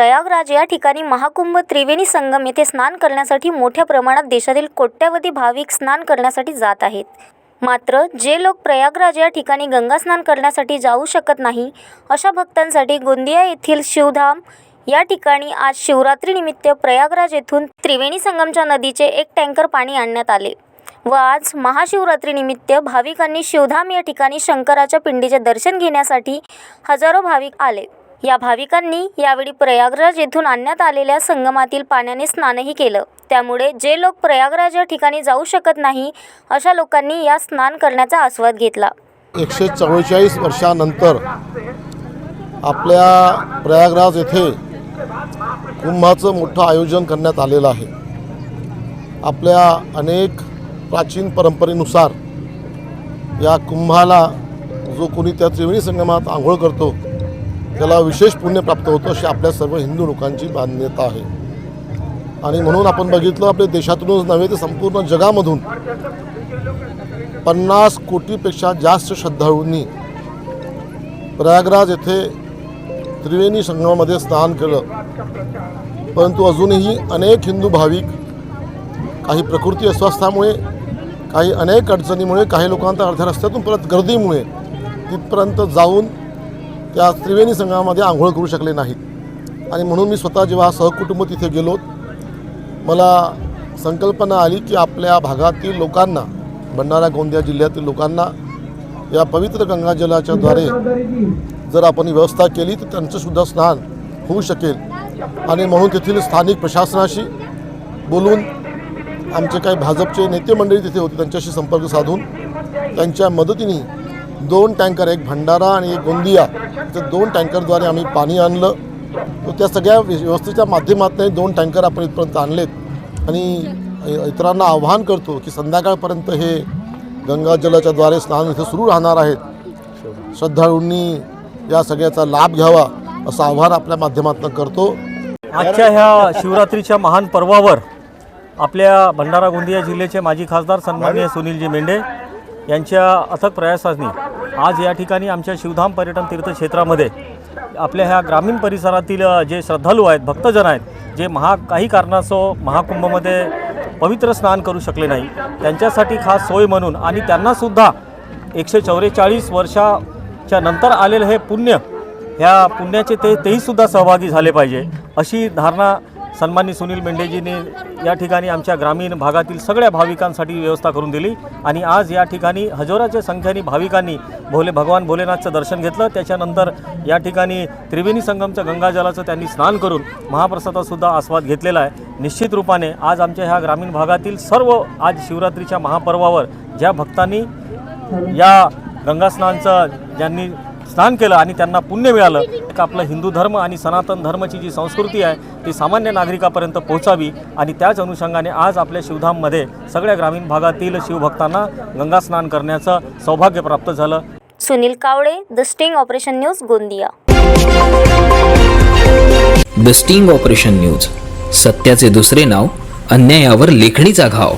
प्रयागराज या ठिकाणी महाकुंभ त्रिवेणी संगम येथे स्नान करण्यासाठी मोठ्या प्रमाणात देशातील कोट्यावधी भाविक स्नान करण्यासाठी जात आहेत. मात्र जे लोक प्रयागराज या ठिकाणी गंगास्नान करण्यासाठी जाऊ शकत नाही अशा भक्तांसाठी गोंदिया येथील शिवधाम या ठिकाणी आज शिवरात्रीनिमित्त प्रयागराज येथून त्रिवेणी संगमच्या नदीचे एक टँकर पाणी आणण्यात आले व आज महाशिवरात्रीनिमित्त भाविकांनी शिवधाम या ठिकाणी शंकराच्या पिंडीचे दर्शन घेण्यासाठी हजारो भाविक आले. या भाविकांनी यावेळी प्रयागराज येथून आणण्यात आलेल्या संगमातील पाण्याने स्नानही केलं. त्यामुळे जे लोक प्रयागराज या ठिकाणी जाऊ शकत नाही अशा लोकांनी या स्नान करण्याचा आस्वाद घेतला. एकशे चव्वेचाळीस वर्षानंतर आपल्या प्रयागराज येथे कुंभाचं मोठं आयोजन करण्यात आलेलं आहे. आपल्या अनेक प्राचीन परंपरेनुसार या कुंभाला जो कोणी त्या त्रिवेणी संगमात आंघोळ करतो त्याला विशेष पुण्य प्राप्त होतं अशी आपल्या सर्व हिंदू लोकांची मान्यता आहे. आणि म्हणून आपण बघितलं आपल्या देशातूनच नव्हे तर संपूर्ण जगामधून पन्नास कोटीपेक्षा जास्त श्रद्धाळूंनी प्रयागराज येथे त्रिवेणी संगमामध्ये स्नान केलं. परंतु अजूनही अनेक हिंदू भाविक काही प्रकृती अस्वास्थामुळे काही अनेक अडचणीमुळे काही लोकांना अर्ध्या रस्त्यातून परत गर्दीमुळे तिथपर्यंत जाऊन त्या त्रिवेणी संगमामध्ये आंघोळ करू शकले नाहीत. आणि म्हणून मी स्वतः जेव्हा सहकुटुंब तिथे गेलो मला संकल्पना आली की आपल्या भागातील लोकांना भंडारा गोंदिया जिल्ह्यातील लोकांना या पवित्र गंगाजलाच्याद्वारे जर आपण व्यवस्था केली तर त्यांचंसुद्धा स्नान होऊ शकेल. आणि म्हणून तेथील स्थानिक प्रशासनाशी बोलून आमचे काही भाजपचे नेते मंडळी तिथे होते त्यांच्याशी संपर्क साधून त्यांच्या मदतीने दोन टँकर एक भंडारा आणि एक गोंदिया. तर दोन टँकरद्वारे आम्ही पाणी आणलं. तर त्या सगळ्या व्यवस्थेच्या माध्यमातून दोन टँकर आपण इथपर्यंत आणलेत. आणि इतरांना आव्हान करतो की संध्याकाळपर्यंत हे गंगाजलाच्याद्वारे स्नान इथे सुरू राहणार आहेत. श्रद्धाळूंनी या सगळ्याचा लाभ घ्यावा असं आव्हान आपल्या माध्यमातून करतो. आजच्या ह्या शिवरात्रीच्या महान पर्वावर आपल्या भंडारा गोंदिया जिल्ह्याचे माजी खासदार सन्माननीय सुनीलजी मेंढे यांच्या अथक प्रयासांनी आज या ठिकाणी आमच्या शिवधाम पर्यटन तीर्थक्षेत्रामध्ये आपल्या ह्या ग्रामीण परिसरातील जे श्रद्धालू आहेत भक्तजन आहेत जे महा काही कारणास्तव महाकुंभमध्ये पवित्र स्नान करू शकले नाही त्यांच्यासाठी खास सोय म्हणून आणि त्यांनासुद्धा एकशे चौवेचाळीस वर्षाच्या नंतर आलेलं हे पुण्य ह्या पुण्याचे ते तेहीसुद्धा सहभागी झाले पाहिजे अशी धारणा सन्माननीय सुनील मेंढेजीने या ठिकाणी आमच्या ग्रामीण भागातील सगळ्या भाविकांसाठी व्यवस्था करून दिली आणि आज या ठिकाणी हजाराच्या संख्येने भाविकांनी भोले भगवान भोलेनाथचं दर्शन घेतलं. त्याच्यानंतर या ठिकाणी त्रिवेणी संगमचं गंगाजलाचं त्यांनी स्नान करून महाप्रसादासुद्धा आस्वाद घेतलेला आहे. निश्चित रूपाने आज आमच्या ह्या ग्रामीण भागातील सर्व आज शिवरात्रीच्या महापर्वावर ज्या भक्तांनी या गंगास्नानचं ज्यांनी स्नान केलं आणि त्यांना पुण्य मिळालं. एक आपलं हिंदू धर्म आणि सनातन धर्माची जी संस्कृती आहे ती सामान्य नागरिकापर्यंत पोहोचावी आणि त्याच अनुषंगाने आज आपल्या शिवधाममध्ये सगळ्या ग्रामीण भागातील शिवभक्तांना गंगा स्नान करण्याचं सौभाग्य प्राप्त झालं. Sunil Kawale the sting operation news Gondia. The sting operation news सत्याचे दुसरे नाव अन्यायावर लेखणीचा घाव.